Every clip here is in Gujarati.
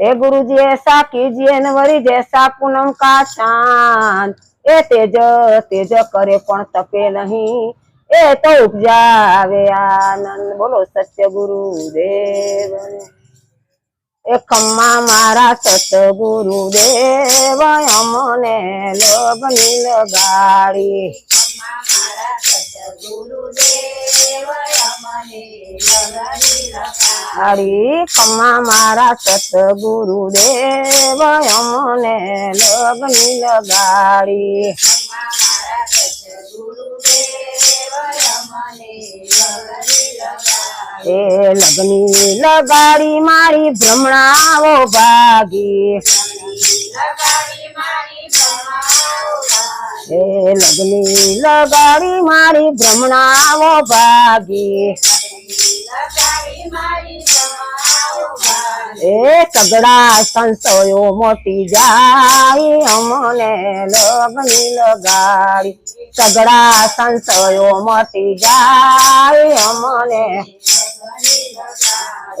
એ ગુરુજી એસા કીજીએ ને જૈસા પૂનમ કા ચાંદ એ તેજ તેજ કરે પણ તપે નહીં. એ તો ઉપજાવે આનંદ. બોલો સત્ય ગુરુદેવ. એ ખમ્મા મારા સત ગુરુદેવ અમને લગની લગાડી. હરી કમા મારા સતગુરુ દેવ અમને લગ્ન લગાડી એ લગની લગાડી મારી ભ્રમણાઓ ભાગી એ લગની લગાડી મારી ભ્રમણાઓ ભાગી. એ સગડા સંશયો મોટી જાય અમને લગની લગાડી. સગડા સંશયો મોટી જાય અમને.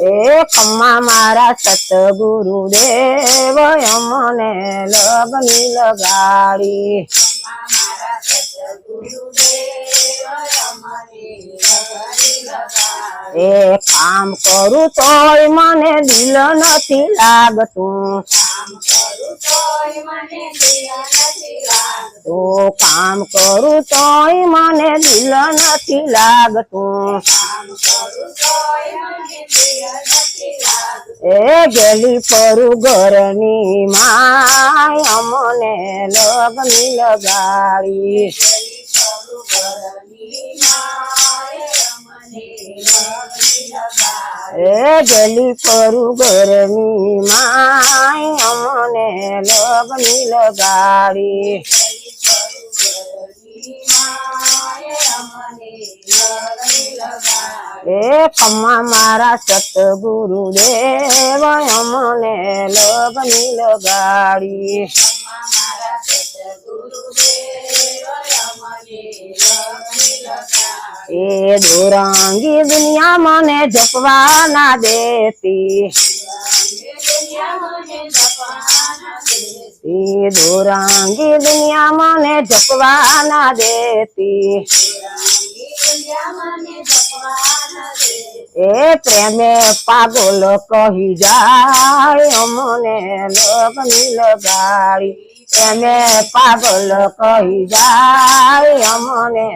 એ ખમ્મા મારા સતગુરુ દેવ અમને લગની લગાડી. એ કામ કરું તોય મને દિલ નથી લાગતું. તો કામ કરું તોય મને દિલ નથી લાગતું. એ ગેલી પરું ઘરની માય અમને લગની લગાડી એ ગેલી પરું ગરમી માય, અમને લગની લગાડી. એ ખમા મારા સતગુરુ દેવ અમને લગની લગાડી. એ દોરાંગી દુનિયા મને જપવા ના દેતી. એ દોરાંગી દુનિયા મને જપવા ના દેતી. એ પ્રેમે પાગલ કહી જાય અમને લગની લગાડી. પ્રેમે પાગલ કહી જાય અમને.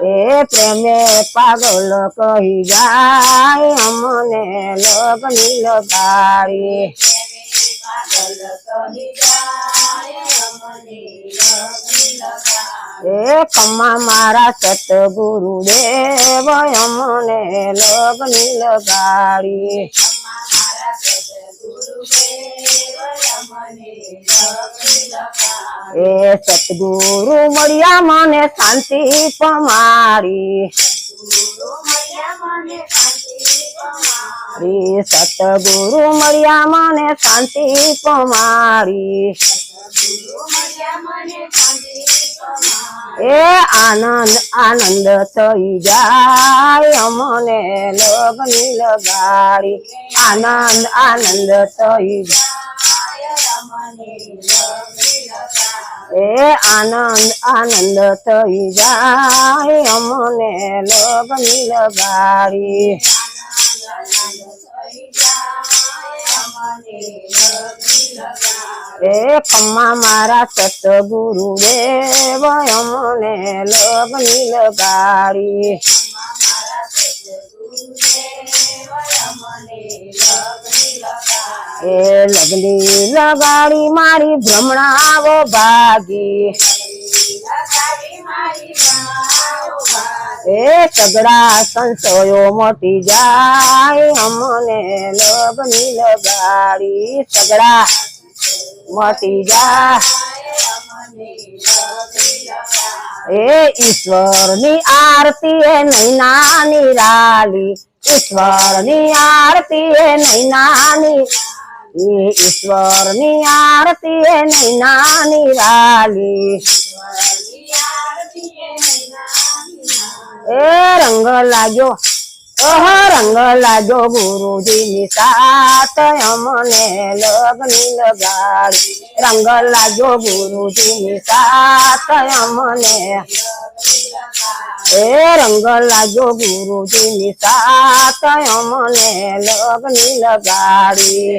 એ પ્રેમે પાગલ કહી જાય અમને લગની લગાડી એ કમા મારા સતગુરુ દેવ અમને લગની લગાડી એ સતગુરુ મળ્યા મને શાંતિ પમારી રે સતગુરુ મળ્યા મને શાંતિ પમારી એ આનંદ આનંદ થઈ જાય અમને લગની લગાડી. આનંદ આનંદ થઈ જાય. એ આનંદ આનંદ થઈ જાય અમને લગની લગાડી. એ ખમ્મા મારા સતગુરુ દેવ અમને લગની લગાડી. એ લગની લગાડી મારી ભ્રમણાવો ભાગી. એ સગડા સંશયો મોટી જાય, અમને લગની લગાડી સગડા મોટી જાય, એ ઈશ્વરની આરતી એ નૈના નિરાલી ઈશ્વરની આરતી એ નૈના ની એ ઈશ્વરની આરતી એ નાની રાલી એ રંગ લાગ્યો ઓહો, રંગ લાગ્યો ગુરુજીની સાત અમને લગ્ની લગાડી. રંગ લાગ્યો ગુરુજીની સાત અમને. એ રંગ લાગ્યો ગુરુજીની સાત અમને લગ્ની લગાડી.